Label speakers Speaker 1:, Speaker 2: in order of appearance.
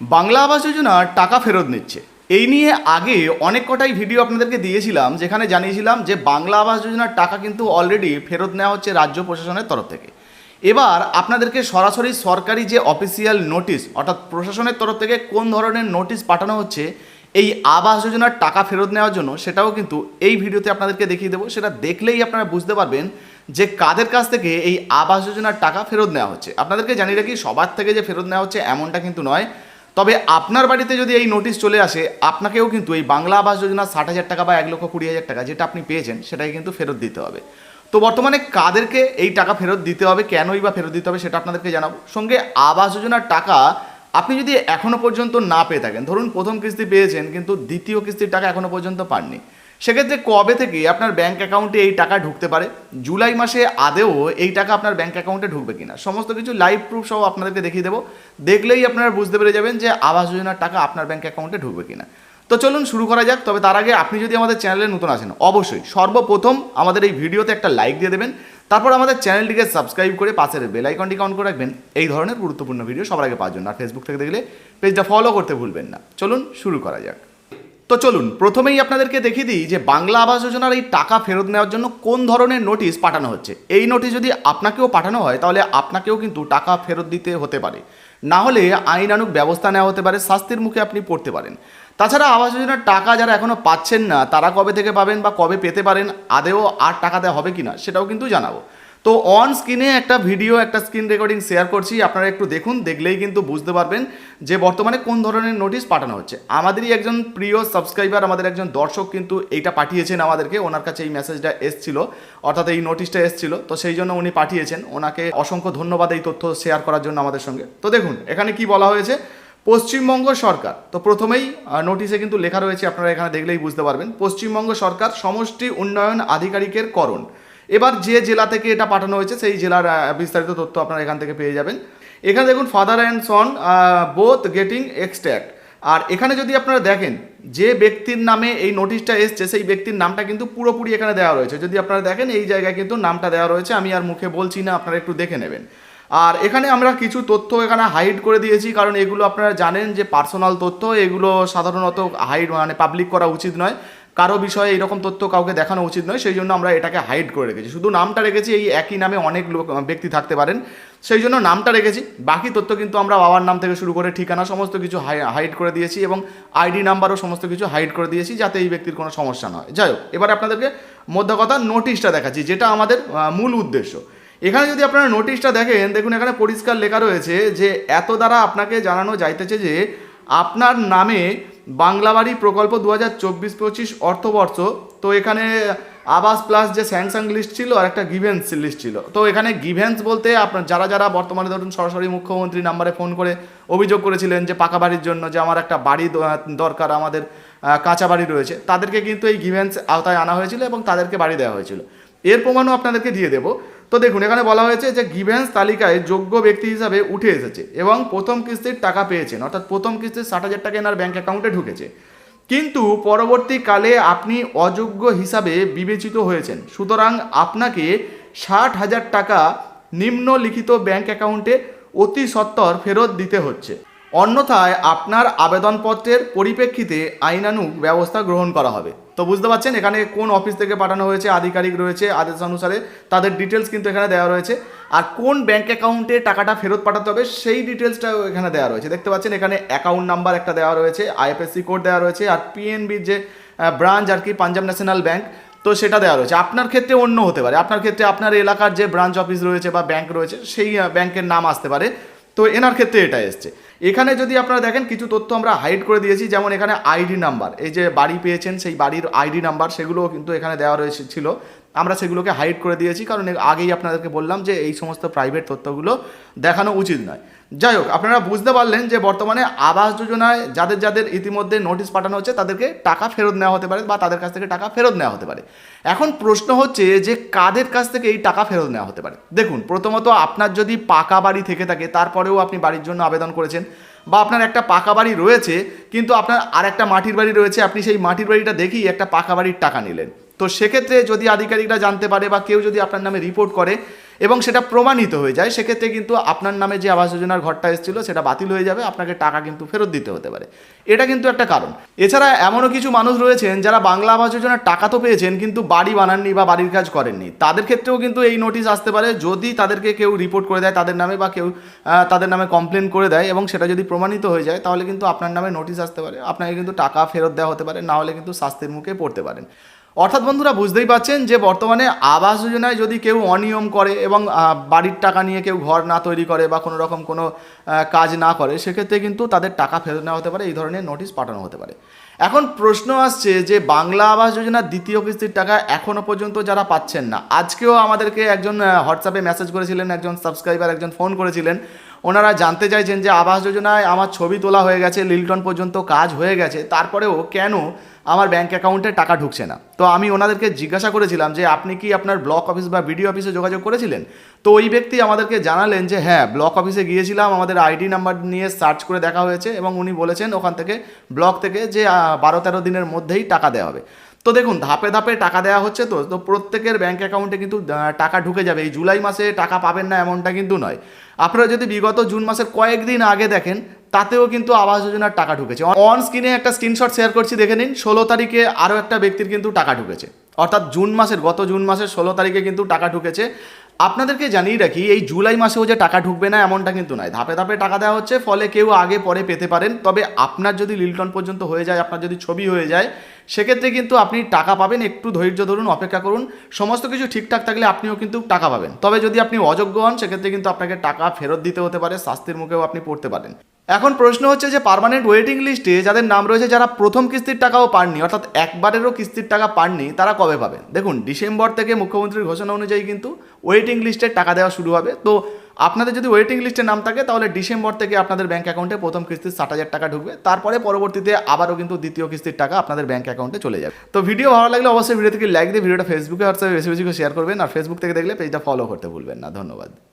Speaker 1: বাংলা আবাস যোজনা টাকা ফেরত নিচ্ছে। এই নিয়ে আগে অনেক কটাই ভিডিও আপনাদেরকে দিয়েছিলাম, যেখানে জানিয়েছিলাম যে বাংলা আবাস যোজনার টাকা কিন্তু অলরেডি ফেরত নেওয়া হচ্ছে রাজ্য প্রশাসনের তরফ থেকে। এবার আপনাদেরকে সরাসরি সরকারি যে অফিসিয়াল নোটিশ অর্থাৎ প্রশাসনের তরফ থেকে কোন ধরনের নোটিশ পাঠানো হচ্ছে, এই আবাস যোজনার টাকা ফেরত নেওয়ার জন্য সেটাও কিন্তু এই ভিডিওতে আপনাদেরকে দেখিয়ে দেবো। সেটা দেখলেই আপনারা বুঝতে পারবেন যে কাদের কাছ থেকে এই আবাস যোজনার টাকা ফেরত নেওয়া হচ্ছে। আপনাদেরকে জানিয়ে রাখি, সবার থেকে যে ফেরত নেওয়া হচ্ছে এমনটা কিন্তু নয়। তবে আপনার বাড়িতে যদি এই নোটিশ চলে আসে, আপনাকেও কিন্তু এই বাংলা আবাস যোজনা ষাট হাজার টাকা বা এক লক্ষ কুড়ি হাজার টাকা যেটা আপনি পেয়েছেন, সেটাকে কিন্তু ফেরত দিতে হবে। তো বর্তমানে কাদেরকে এই টাকা ফেরত দিতে হবে, কেনই বা ফেরত দিতে হবে সেটা আপনাদেরকে জানাব। সঙ্গে আবাস যোজনার টাকা আপনি যদি এখনও পর্যন্ত না পেয়ে থাকেন, ধরুন প্রথম কিস্তি পেয়েছেন কিন্তু দ্বিতীয় কিস্তির টাকা এখনও পর্যন্ত পাননি সেক্ষেত্রে কবে থেকে আপনার ব্যাঙ্ক অ্যাকাউন্টে এই টাকা ঢুকতে পারে? জুলাই মাসে আদেও এই টাকা আপনার ব্যাঙ্ক অ্যাকাউন্টে ঢুকবে কিনা? সমস্ত কিছু লাইভ প্রুফ সহ আপনাদেরকে দেখিয়ে দেবো। দেখলেই আপনারা বুঝতে পেরে যাবেন যে আবাস যোজনার টাকা আপনার ব্যাংক অ্যাকাউন্টে ঢুকবে কিনা। তো চলুন শুরু করা যাক, তবে তার আগে আপনি যদি আমাদের চ্যানেলে নতুন আসেন, অবশ্যই সর্বপ্রথম আমাদের এই ভিডিওতে একটা লাইক দিয়ে দেবেন। তারপর আমাদের চ্যানেলটিকে সাবস্ক্রাইব করে পাশের বেল আইকনটিকে অন করে রাখবেন। এই ধরনের গুরুত্বপূর্ণ ভিডিও সবার আগে পাওয়ার জন্য। আর ফেসবুক থেকে দেখলে পেজটা ফলো করতে ভুলবেন না। চলুন শুরু করা যাক। তো চলুন, প্রথমেই আপনাদেরকে দেখিয়ে দিই যে বাংলা আবাস যোজনার এই টাকা ফেরত নেওয়ার জন্য কোন ধরনের নোটিশ পাঠানো হচ্ছে। এই নোটিশ যদি আপনাকেও পাঠানো হয়, তাহলে আপনাকেও কিন্তু টাকা ফেরত দিতে হতে পারে। না হলে আইনানুক ব্যবস্থা নেওয়া হতে পারে, শাস্তির মুখে আপনি পড়তে পারেন। তাছাড়া আবাস যোজনার টাকা যারা এখনও পাচ্ছেন না, তারা কবে থেকে পাবেন বা কবে পেতে পারেন, আদেও আর টাকা দেওয়া হবে কিনা, সেটাও কিন্তু জানাব। তো অন স্ক্রিনে একটা ভিডিও একটা স্ক্রিন রেকর্ডিং শেয়ার করছি। আপনারা একটু দেখুন, দেখলেই কিন্তু বুঝতে পারবেন যে বর্তমানে কোন ধরনের নোটিশ পাঠানো হচ্ছে। আমাদেরই একজন প্রিয় সাবস্ক্রাইবার আমাদের একজন দর্শক কিন্তু এইটা পাঠিয়েছেন আমাদেরকে। ওনার কাছে এই মেসেজটা এসছিল, অর্থাৎ এই নোটিশটা এসছিল। তো সেই জন্য উনি পাঠিয়েছেন। ওনাকে অসংখ্য ধন্যবাদ এই তথ্য শেয়ার করার জন্য আমাদের সঙ্গে। তো দেখুন, এখানে কি বলা হয়েছে? পশ্চিমবঙ্গ সরকার, তো প্রথমেই নোটিশে কিন্তু লেখা রয়েছে, আপনারা এখানে দেখলেই বুঝতে পারবেন। পশ্চিমবঙ্গ সরকার সমষ্টি উন্নয়ন আধিকারিকের করণ। এবার যে জেলা থেকে এটা পাঠানো হয়েছে, সেই জেলার বিস্তারিত তথ্য আপনারা এখান থেকে পেয়ে যাবেন। এখানে দেখুন father and son both getting extract আর এখানে যদি আপনারা দেখেন, যে ব্যক্তির নামে এই নোটিশটা এসছে, সেই ব্যক্তির নামটা কিন্তু পুরোপুরি এখানে দেওয়া রয়েছে। যদি আপনারা দেখেন, এই জায়গায় কিন্তু নামটা দেওয়া রয়েছে, আমি আর মুখে বলছি না, আপনারা একটু দেখে নেবেন। আর এখানে আমরা কিছু তথ্য এখানে হাইড করে দিয়েছি, কারণ এগুলো আপনারা জানেন যে পার্সোনাল তথ্য, এগুলো সাধারণত হাইড মানে পাবলিক করা উচিত নয়। কারও বিষয়ে এরকম তথ্য কাউকে দেখানো উচিত নয়, সেই জন্য আমরা এটাকে হাইড করে রেখেছি। শুধু নামটা রেখেছি, এই একই নামে অনেক লোক ব্যক্তি থাকতে পারেন। সেই জন্য নামটা রেখেছি। বাকি তথ্য কিন্তু আমরা বাবার নাম থেকে শুরু করে ঠিকানা, সমস্ত কিছু হাইড করে দিয়েছি এবং আইডি নাম্বারও সমস্ত কিছু হাইড করে দিয়েছি যাতে এই ব্যক্তির কোনো সমস্যা না হয়। যাই হোক, এবার আপনাদেরকে মধ্যে কথা নোটিশটা দেখাচ্ছি, যেটা আমাদের মূল উদ্দেশ্য। এখানে যদি আপনারা নোটিশটা দেখেন, দেখুন এখানে পরিষ্কার লেখা রয়েছে যে, এত দ্বারা আপনাকে জানানো যাইতেছে যে, আপনার নামে বাংলা বাড়ি প্রকল্প দু হাজার চব্বিশ পঁচিশ অর্থবর্ষ, তো এখানে আবাস প্লাস যে স্যাংশন লিস্ট ছিল আর একটা গিভেন্স লিস্ট ছিল। তো এখানে গিভেন্স বলতে আপনার যারা যারা বর্তমানে ধরুন সরাসরি মুখ্যমন্ত্রী নাম্বারে ফোন করে অভিযোগ করেছিলেন যে পাকা বাড়ির জন্য যে আমার একটা বাড়ি দরকার, আমাদের কাঁচা বাড়ি রয়েছে, তাদেরকে কিন্তু এই গিভেন্স আওতায় আনা হয়েছিল এবং তাদেরকে বাড়ি দেওয়া হয়েছিল। এর প্রমাণও আপনাদেরকে দিয়ে দেবো। তো দেখুন, এখানে বলা হয়েছে যে গিভেন্স তালিকায় যোগ্য ব্যক্তি হিসাবে উঠে এসেছে এবং প্রথম কিস্তির টাকা পেয়েছেন। অর্থাৎ প্রথম কিস্তির ষাট হাজার টাকা এনার ব্যাঙ্ক অ্যাকাউন্টে ঢুকেছে। কিন্তু পরবর্তীকালে আপনি অযোগ্য হিসাবে বিবেচিত হয়েছেন। সুতরাং আপনাকে ষাট হাজার টাকা নিম্নলিখিত ব্যাঙ্ক অ্যাকাউন্টে অতি সত্বর ফেরত দিতে হচ্ছে। অন্যথায় আপনার আবেদনপত্রের পরিপ্রেক্ষিতে আইনানুগ ব্যবস্থা গ্রহণ করা হবে। তো বুঝতে পারছেন এখানে কোন অফিস থেকে পাঠানো হয়েছে, আধিকারিক রয়েছে আদেশ অনুসারে তাদের ডিটেলস কিন্তু এখানে দেওয়া রয়েছে। আর কোন ব্যাঙ্ক অ্যাকাউন্টে টাকাটা ফেরত পাঠাতে হবে সেই ডিটেলসটাও এখানে দেওয়া রয়েছে। দেখতে পাচ্ছেন এখানে অ্যাকাউন্ট নাম্বার একটা দেওয়া রয়েছে আইএফএসসি কোড দেওয়া রয়েছে, আর পিএনবির যে ব্রাঞ্চ আর কি পাঞ্জাব ন্যাশনাল ব্যাঙ্ক তো সেটা দেওয়া রয়েছে। আপনার ক্ষেত্রে অন্য হতে পারে। আপনার ক্ষেত্রে আপনার এলাকার যে ব্রাঞ্চ অফিস রয়েছে বা ব্যাংক রয়েছে, সেই ব্যাংকের নাম আসতে পারে। তো এনার ক্ষেত্রে এটা এসছে। এখানে যদি আপনারা দেখেন, কিছু তথ্য আমরা হাইড করে দিয়েছি, যেমন এখানে আইডি নাম্বার এই যে বাড়ি পেয়েছেন, সেই বাড়ির আইডি নাম্বার সেগুলোও কিন্তু এখানে দেওয়া রয়েছে, ছিল। আমরা সেগুলোকে হাইড করে দিয়েছি, কারণ আগেই আপনাদেরকে বললাম যে এই সমস্ত প্রাইভেট তথ্যগুলো দেখানো উচিত নয়। যাই হোক, আপনারা বুঝতে পারলেন যে বর্তমানে আবাস যোজনায় যাদের যাদের ইতিমধ্যে নোটিশ পাঠানো হচ্ছে, তাদেরকে টাকা ফেরত নেওয়া হতে পারে বা তাদের কাছ থেকে টাকা ফেরত নেওয়া হতে পারে। এখন প্রশ্ন হচ্ছে যে কাদের কাছ থেকে এই টাকা ফেরত নেওয়া হতে পারে? দেখুন, প্রথমত আপনার যদি পাকা বাড়ি থেকে থাকে, তারপরেও আপনি বাড়ির জন্য আবেদন করেছেন বা আপনার একটা পাকা বাড়ি রয়েছে, কিন্তু আপনার আর একটা মাটির বাড়ি রয়েছে, আপনি সেই মাটির বাড়িটা দেখেই একটা পাকা বাড়ির টাকা নিলেন। তো সেক্ষেত্রে যদি আধিকারিকরা জানতে পারে বা কেউ যদি আপনার নামে রিপোর্ট করে এবং সেটা প্রমাণিত হয়ে যায়, সেক্ষেত্রে কিন্তু আপনার নামে যে আবাস যোজনার ঘরটা এসেছিল সেটা বাতিল হয়ে যাবে, আপনাকে টাকা কিন্তু ফেরত দিতে হতে পারে। এটা কিন্তু একটা কারণ। এছাড়া এমনও কিছু মানুষ রয়েছেন যারা বাংলা আবাস যোজনার টাকা তো পেয়েছেন, কিন্তু বাড়ি বানাননি বা বাড়ির কাজ করেননি। তাদের ক্ষেত্রেও কিন্তু এই নোটিশ আসতে পারে, যদি তাদেরকে কেউ রিপোর্ট করে দেয় তাদের নামে বা কেউ তাদের নামে কমপ্লেন করে দেয় এবং সেটা যদি প্রমাণিত হয়ে যায়, তাহলে কিন্তু আপনার নামে নোটিশ আসতে পারে। আপনাকে কিন্তু টাকা ফেরত দেওয়া হতে পারে, না হলে কিন্তু শাস্তির মুখে পড়তে পারেন। অর্থাৎ বন্ধুরা বুঝতেই পারছেন যে বর্তমানে আবাস যোজনায় যদি কেউ অনিয়ম করে এবং বাড়ির টাকা নিয়ে কেউ ঘর না তৈরি করে বা কোনো রকম কোনো কাজ না করে, সেক্ষেত্রে কিন্তু তাদের টাকা ফেরত নেওয়া হতে পারে, এই ধরনের নোটিশ পাঠানো হতে পারে। এখন প্রশ্ন আসছে যে বাংলা আবাস যোজনার দ্বিতীয় কিস্তির টাকা এখনও পর্যন্ত যারা পাচ্ছেন না। আজকেও আমাদেরকে একজন হোয়াটসঅ্যাপে মেসেজ করেছিলেন, একজন সাবস্ক্রাইবার একজন ফোন করেছিলেন। ওনারা জানতে চাইছেন যে আবাস যোজনায় আমার ছবি তোলা হয়ে গেছে, লিলটন পর্যন্ত কাজ হয়ে গেছে, তারপরেও কেন আমার ব্যাংক অ্যাকাউন্টে টাকা ঢুকছে না? তো আমি ওনাদেরকে জিজ্ঞাসা করেছিলাম যে আপনি কি আপনার ব্লক অফিস বা বিডিও অফিসে যোগাযোগ করেছিলেন? তো ওই ব্যক্তি আমাদেরকে জানালেন যে হ্যাঁ ব্লক অফিসে গিয়েছিলাম, আমাদের আইডি নাম্বার নিয়ে সার্চ করে দেখা হয়েছে এবং উনি বলেছেন ওখান থেকে ব্লক থেকে যে বারো তেরো দিনের মধ্যেই টাকা দেওয়া হবে। তো দেখুন, ধাপে ধাপে টাকা দেওয়া হচ্ছে তো তো প্রত্যেকের ব্যাঙ্ক অ্যাকাউন্টে কিন্তু টাকা ঢুকে যাবে। এই জুলাই মাসে টাকা পাবেন না এমনটা কিন্তু নয়। আপনারা যদি বিগত জুন মাসের কয়েকদিন আগে দেখেন, তাতেও কিন্তু আবাস যোজনার টাকা ঢুকেছে। অন স্ক্রিনে একটা স্ক্রিনশট শেয়ার করছি, দেখে নিন। ষোলো তারিখে আরও একটা ব্যক্তির কিন্তু টাকা ঢুকেছে। অর্থাৎ জুন মাসের, গত জুন মাসের ষোলো তারিখে কিন্তু টাকা ঢুকেছে। আপনাদেরকে জানিয়ে রাখি, এই জুলাই মাসেও যে টাকা ঢুকবে না, এমনটা কিন্তু নয়। ধাপে ধাপে টাকা দেওয়া হচ্ছে, ফলে কেউ আগে পরে পেতে পারেন। তবে আপনার যদি লিলটন পর্যন্ত হয়ে যায়, আপনার যদি ছবি হয়ে যায়, সেক্ষেত্রে কিন্তু আপনি টাকা পাবেন। একটু ধৈর্য ধরুন, অপেক্ষা করুন। সমস্ত কিছু ঠিকঠাক থাকলে আপনিও কিন্তু টাকা পাবেন। তবে যদি আপনি অযোগ্য হন, সেক্ষেত্রে কিন্তু আপনাকে টাকা ফেরত দিতে হতে পারে, শাস্তির মুখেও আপনি পড়তে পারেন। এখন প্রশ্ন হচ্ছে যে পারমানেন্ট ওয়েটিং লিস্টে যাদের নাম রয়েছে যারা প্রথম কিস্তির টাকাও পাননি, অর্থাৎ একবারেরও কিস্তির টাকা পাননি, তারা কবে পাবেন? দেখুন, ডিসেম্বর থেকে মুখ্যমন্ত্রীর ঘোষণা অনুযায়ী কিন্তু ওয়েটিং লিস্টের টাকা দেওয়া শুরু হবে। তো আপনাদের যদি ওয়েটিং লিস্টে নাম থাকে, তাহলে ডিসেম্বর থেকে আপনাদের ব্যাঙ্ক অ্যাকাউন্টে প্রথম কিস্তির ষাট হাজার টাকা ঢুকবে। তারপরে পরবর্তীতে আবারও কিন্তু দ্বিতীয় কিস্তির টাকা আপনাদের ব্যাঙ্ক অ্যাকাউন্টে চলে যাবে। তো ভিডিও ভালো লাগলে অবশ্যই ভিডিও থেকে লাইক দিয়ে ভিডিওটা ফেসবুকে হোয়াটসঅ্যাপে বেশি বেশি শেয়ার করবেন। আর ফেসবুক থেকে দেখলে পেজটা ফলো করতে ভুলবেন না। ধন্যবাদ।